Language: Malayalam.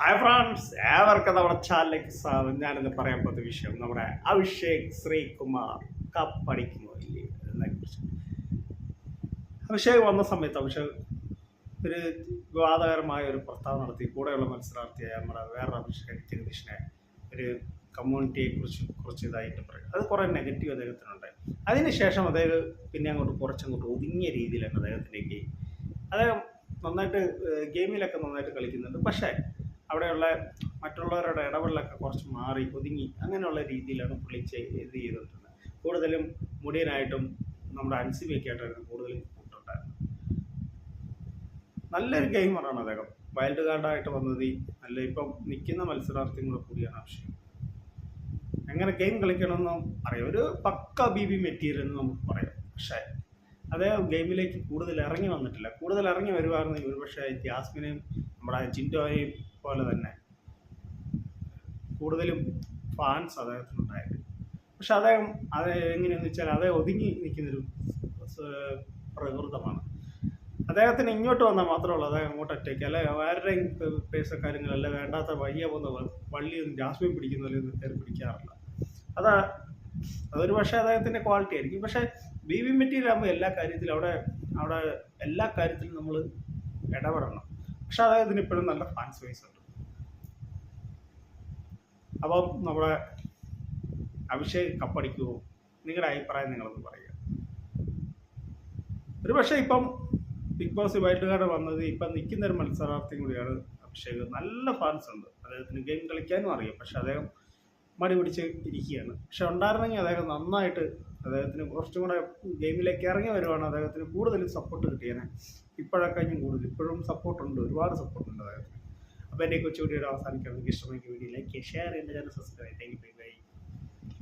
ഹായ് ഫ്രണ്ട്സ് ഏവർക്കും നമ്മുടെ ചാനലിലേക്ക് സ്വാഗതം. ഞാനിന്ന് പറയാൻ പോകുന്ന വിഷയം നമ്മുടെ അഭിഷേക് ശ്രീകുമാർ കപ്പടിക്കുമോ ഇല്ലേ അഭിഷേക് വന്ന സമയത്ത് അഭിഷേക് ഒരു വിവാദകരമായ ഒരു പ്രസ്താവന നടത്തി. കൂടെയുള്ള മത്സരാർത്ഥിയായ നമ്മുടെ വേറെ അഭിഷേക് ജഗദീഷിനെ ഒരു കമ്മ്യൂണിറ്റിയെ കുറിച്ച് ഇതായിട്ട് പറയും. അത് കുറേ നെഗറ്റീവ് അദ്ദേഹത്തിനുണ്ട്. അതിനുശേഷം അദ്ദേഹം പിന്നെ അങ്ങോട്ട് കുറച്ചങ്ങോട്ട് ഒതുങ്ങിയ രീതിയിലാണ് അദ്ദേഹത്തിന്റെ ഗെയിം അദ്ദേഹം നന്നായിട്ട് ഗെയിമിലൊക്കെ നന്നായിട്ട് കളിക്കുന്നുണ്ട്. പക്ഷേ അവിടെയുള്ള മറ്റുള്ളവരുടെ ഇടപെടലൊക്കെ കുറച്ച് മാറി ഒതുങ്ങി അങ്ങനെയുള്ള രീതിയിലാണ് പുള്ളി ഇത് ചെയ്തിട്ടുള്ളത്. കൂടുതലും മുടിയനായിട്ടും നമ്മുടെ അൻസിബയൊക്കെ ആയിട്ടാണ് കൂടുതലും കൂട്ടുണ്ടായിരുന്നത്. നല്ലൊരു ഗെയിമറാണ് അദ്ദേഹം. വൈൽഡ് കാർഡായിട്ട് വന്നത് നല്ല ഇപ്പം നിൽക്കുന്ന മത്സരാർത്ഥിയും കൂടിയാണ് ആവശ്യം. എങ്ങനെ ഗെയിം കളിക്കണമെന്നും അറിയാം. ഒരു പക്ക ബി ബി മെറ്റീരിയൽ എന്ന് നമുക്ക് പറയാം. പക്ഷേ അദ്ദേഹം ഗെയിമിലേക്ക് കൂടുതൽ ഇറങ്ങി വന്നിട്ടില്ല. കൂടുതൽ ഇറങ്ങി വരുവായിരുന്നെങ്കിൽ ഒരുപക്ഷെ ജാസ്മിനെയും നമ്മുടെ ജിൻഡോയെയും പോലെ തന്നെ. കൂടുതലും ഫാൻസ് അദ്ദേഹത്തിനുണ്ടായിരുന്നു. പക്ഷെ അദ്ദേഹം അത് എങ്ങനെയാണെന്ന് വെച്ചാൽ അദ്ദേഹം ഒതുങ്ങി നിൽക്കുന്നൊരു പ്രകൃതമാണ്. അദ്ദേഹത്തിന് ഇങ്ങോട്ട് വന്നാൽ മാത്രമേ ഉള്ളൂ അദ്ദേഹം അങ്ങോട്ട് ഒറ്റയ്ക്ക് അല്ലെ ആരുടെയും പേസ കാര്യങ്ങളല്ല വേണ്ടാത്ത വയ്യ പോകുന്ന വ- വള്ളിയൊന്നും ജാസ്മിൻ പിടിക്കുന്നതിലൊന്നും കയറി പിടിക്കാറില്ല. അതാ അതൊരു പക്ഷേ അദ്ദേഹത്തിന്റെ ക്വാളിറ്റി ആയിരിക്കും. പക്ഷേ ബി വി മെറ്റീരിയൽ ആകുമ്പോൾ എല്ലാ കാര്യത്തിലും അവിടെ അവിടെ എല്ലാ കാര്യത്തിലും നമ്മൾ ഇടപെടണം. പക്ഷെ അതായത് ഇപ്പോഴും നല്ല ഫാൻസ് ബേസ് ഉണ്ട്. അപ്പം നമ്മുടെ അഭിഷേക് കപ്പടിക്കുമോ നിങ്ങളുടെ അഭിപ്രായം നിങ്ങളൊന്ന് പറയുക. ഒരു പക്ഷേ ഇപ്പം ബിഗ് ബോസ് വൈൽഡ് കാർഡ് വന്നത് ഇപ്പം നിൽക്കുന്ന ഒരു മത്സരാർത്ഥി കൂടിയാണ് അഭിഷേക്. നല്ല ഫാൻസ് ഉണ്ട്. അദ്ദേഹത്തിന് ഗെയിം കളിക്കാനും അറിയാം. പക്ഷെ അദ്ദേഹം മടി പിടിച്ച് ഇരിക്കുകയാണ്. പക്ഷെ ഉണ്ടായിരുന്നെങ്കിൽ അദ്ദേഹം നന്നായിട്ട് അദ്ദേഹത്തിന് കുറച്ചും കൂടെ ഗെയിമിലേക്ക് ഇറങ്ങി വരുവാണ് അദ്ദേഹത്തിന് കൂടുതലും സപ്പോർട്ട് കിട്ടിയേനെ. ഇപ്പോഴൊക്കെ ഇനി കൂടുതൽ ഇപ്പോഴും സപ്പോർട്ടുണ്ട് ഒരുപാട് സപ്പോർട്ടുണ്ട് അദ്ദേഹത്തിന്. അപ്പോൾ എന്റെ കൊച്ചു അവസാനിക്കാൻ എനിക്ക് ഇഷ്ടമായി വീഡിയോ ലൈക്ക് ഷെയർ ചെയ്യേണ്ട ചാനൽ സബ്സ്ക്രൈബ് താങ്ക് യു